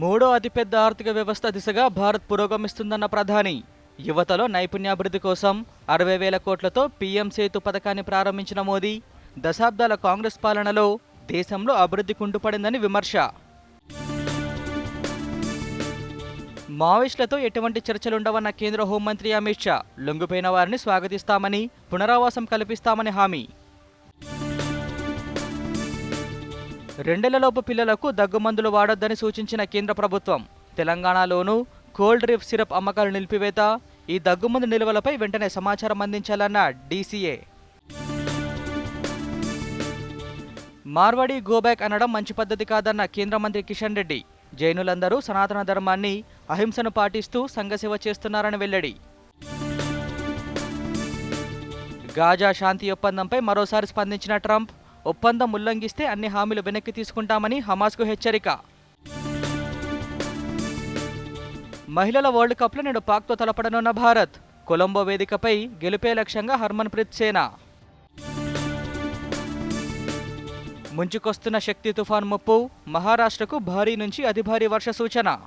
మూడో అతిపెద్ద ఆర్థిక వ్యవస్థ దిశగా భారత్ పురోగమిస్తుందన్న ప్రధాని. యువతలో నైపుణ్యాభివృద్ధి కోసం అరవై వేల కోట్లతో పీఎం సేతు పథకాన్ని ప్రారంభించిన మోదీ. దశాబ్దాల కాంగ్రెస్ పాలనలో దేశంలో అభివృద్ధి కుంటుపడిందని విమర్శ. మావోయిస్టులతో ఎటువంటి చర్చలుండవన్న కేంద్ర హోంమంత్రి అమిత్ షా లొంగిపోయిన వారిని స్వాగతిస్తామని పునరావాసం కల్పిస్తామని హామీ. రెండేళ్ళలోపు పిల్లలకు దగ్గుమందులు వాడొద్దని సూచించిన కేంద్ర ప్రభుత్వం. తెలంగాణలోనూ కోల్డ్ రిఫ్ సిరప్ అమ్మకాలు నిలిపివేత ఈ దగ్గుమందు నిల్వలపై వెంటనే సమాచారం అందించాలన్న డీసీఏ. మార్వాడి గోబ్యాక్ అనడం మంచి పద్ధతి కాదన్న కేంద్ర మంత్రి కిషన్ రెడ్డి. జైనులందరూ సనాతన ధర్మాన్ని అహింసను పాటిస్తూ సంఘసేవ చేస్తున్నారని వెల్లడి. గాజా శాంతి ఒప్పందంపై మరోసారి స్పందించిన ట్రంప్ ఒప్పందం ఉల్లంఘిస్తే అన్ని హామీలు వెనక్కి తీసుకుంటామని హమాస్కు హెచ్చరిక. మహిళల వరల్డ్ కప్లో నేడు పాక్తో తలపడనున్న భారత్. కొలంబో వేదికపై గెలిపే లక్ష్యంగా హర్మన్ప్రీత్ సేనా. ముంచుకొస్తున్న శక్తి తుఫాన్ ముప్పు మహారాష్ట్రకు భారీ నుంచి అతి భారీ వర్ష సూచన.